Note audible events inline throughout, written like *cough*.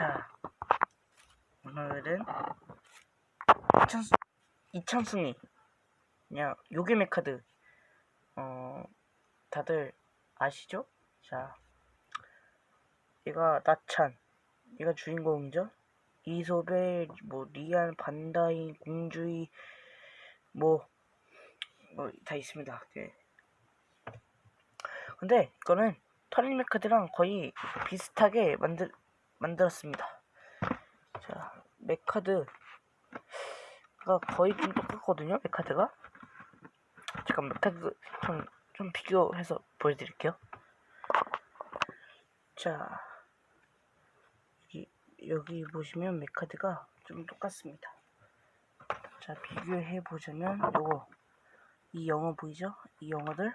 자, 오늘은 이천수, 이천순이 그냥 요괴메 카드 어 다들 아시죠? 자, 얘가 나찬, 얘가 주인공이죠. 이소벨, 뭐 리안, 반다이, 공주이, 뭐 뭐 다 있습니다. 네. 근데 이거는 터닝메 카드랑 거의 비슷하게 만들 만들었습니다. 자, 메카드가 거의 좀 똑같거든요. 메카드가. 잠깐 메카드 좀, 좀 비교해서 보여드릴게요. 자, 여기, 여기 보시면 메카드가 좀 똑같습니다. 자, 비교해 보자면 요거 이 영어 보이죠? 이 영어들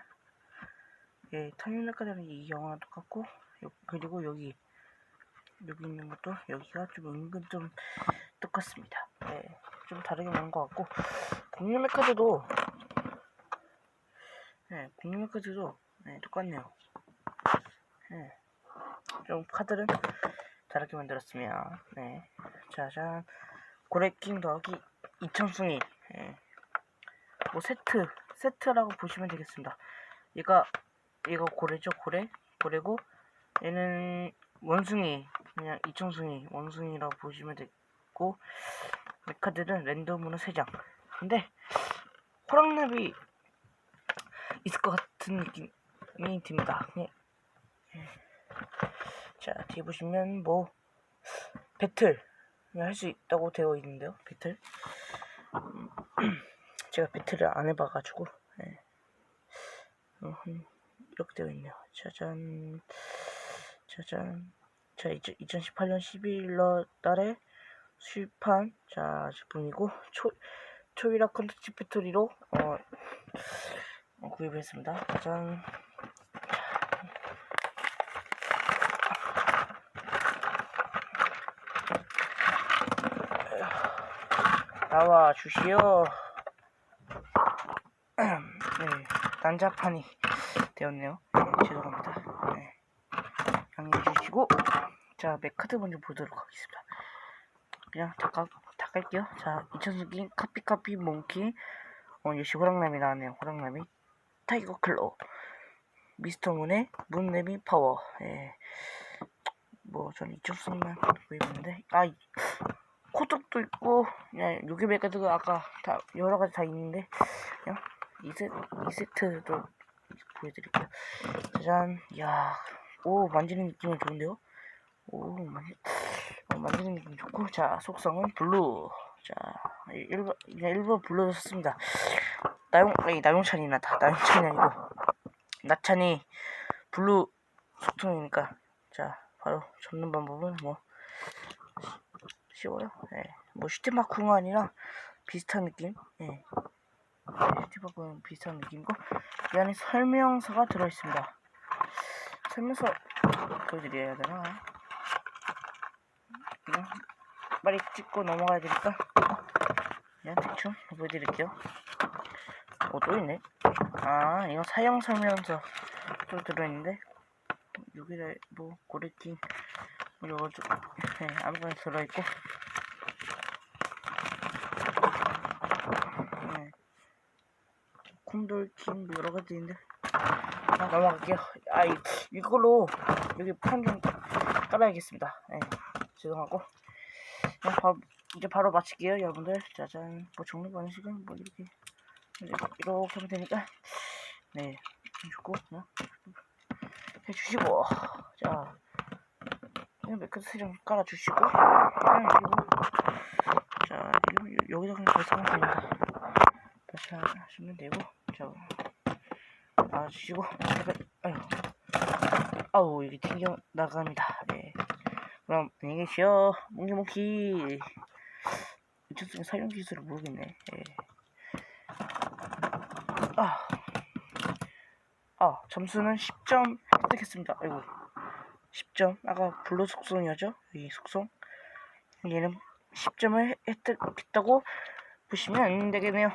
예, 터닝 메카드는 이 영어랑 똑같고 요- 그리고 여기 여기 있는 것도 여기가 좀 은근 좀 똑같습니다. 네, 좀 다르게 나온 것 같고 공룡 메카드도 네, 메카드도 네, 똑같네요. 네, 좀 카드는 다르게 만들었으면 네, 짜잔 고래킹 더하기 이청승이 네. 뭐 세트 세트라고 보시면 되겠습니다. 얘가 얘가 고래죠 고래 고래고 얘는 원숭이 그냥 이청승이 원숭이라고 보시면 되고 메카들은 랜덤으로 3장 근데 호랑나비 있을 것 같은 느낌이 듭니다 예. 예. 자 뒤에 보시면 뭐 배틀 할 수 있다고 되어 있는데요 배틀 음, *clears throat* 제가 배틀을 안 해봐가지고 예. 이렇게 되어 있네요 짜잔 짜잔 자 2018년 11월 달에 수입한 자 제품이고 초 초이라 컨텐츠 배터리로 어, 어, 구입했습니다. 짜잔 나와 주시오. 네 난자판이 되었네요. 네, 죄송합니다. 네. 주시고 자 맥카드 먼저 보도록 하겠습니다. 그냥 다 깔게요. 자 2000수기 카피카피 몽키. 어 역시 호랑나미 나왔네요. 호랑나미 타이거 클로 미스터 문의 문네미 파워. 예. 뭐 저는 이쪽 수만 구입했는데. 아 이- 코독도 있고 그냥 요괴 맥카드가 아까 다 여러 가지 다 있는데. 그냥 이, 세, 이 세트도 보여드릴게요. 짜잔. 이야 오 만지는 느낌은 좋은데요? 오 만지, 어, 만지는 느낌 좋고 자 속성은 블루. 자 일번 그냥 일번 블루 썼습니다. 나용 아니 나용찬이 나다 나용찬이 아니고 나찬이 블루 속성이니까 자 바로 접는 방법은 뭐 쉬워요? 예. 뭐 슈테마쿵 아니라 비슷한 느낌? 예. 슈테마쿵 비슷한 느낌이고 이 안에 설명서가 들어있습니다 설명서 보여드려야 되나? 그냥 빨리 찍고 넘어가야 되니까 그냥 대충 보여드릴게요. 어 또 있네. 아 이거 사용 설명서 또 들어있는데? 여기다 뭐 고래킹 뭐 이거 좀 네, 아무거나 들어있고. 네. 콘돌킹 뭐 여러 가지 있는데 아, 넘어갈게요. 아 이, 이걸로 여기 판좀 깔아야겠습니다. 네, 죄송하고. 그냥 바, 이제 바로 마칠게요 여러분들. 짜잔. 뭐 정리 방식은 뭐 이렇게 이렇게, 하면 되니까. 네 좋고 그냥 해주시고. 자 그냥 매크스 세장 깔아주시고. 그냥 그리고 자 이거 여- 여기다 그냥 발사하면 됩니다. 발사하시면 되고. 자 놔주시고 아유. 아우 이게 튕겨 나갑니다. 네. 그럼 안녕히 계시오. 몽키몽키. 이쪽 사용 기술을 모르겠네. 예. 아, 아 점수는 10점 획득했습니다. 아이고. 10점. 아까 블루 속성이었죠? 이 속성? 얘는 10점을 획득했다고 보시면 되겠네요.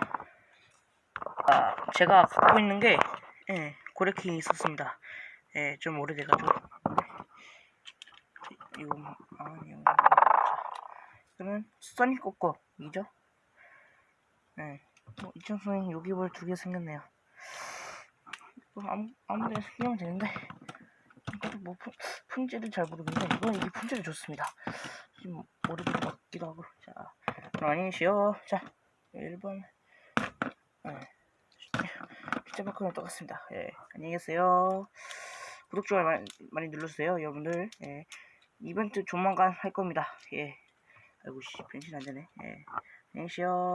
아 제가 갖고 있는 게 예, 고래킹이 있었습니다 예, 좀 오래돼가지고 이거 뭐- 아니요. 자, 그러면 써니 꼬꼬 이죠? 네. 뭐 이천선이 여기볼 두 개 생겼네요. 뭐 아무 아무 데나 생기면 되는데 뭐 품, 품질을 잘 모르겠는데 이건 이게 품질이 좋습니다. 지금 모르는 것 같기도 하고 자 계시오. 자 1번 네. 숫자만큼은 똑같습니다. 예 안녕히 계세요. 구독 좋아요 많이, 많이 눌러주세요 여러분들. 예. 이벤트 조만간 할 겁니다. 예. 아이고 씨 변신 안 되네. 예. 안녕히 계세요.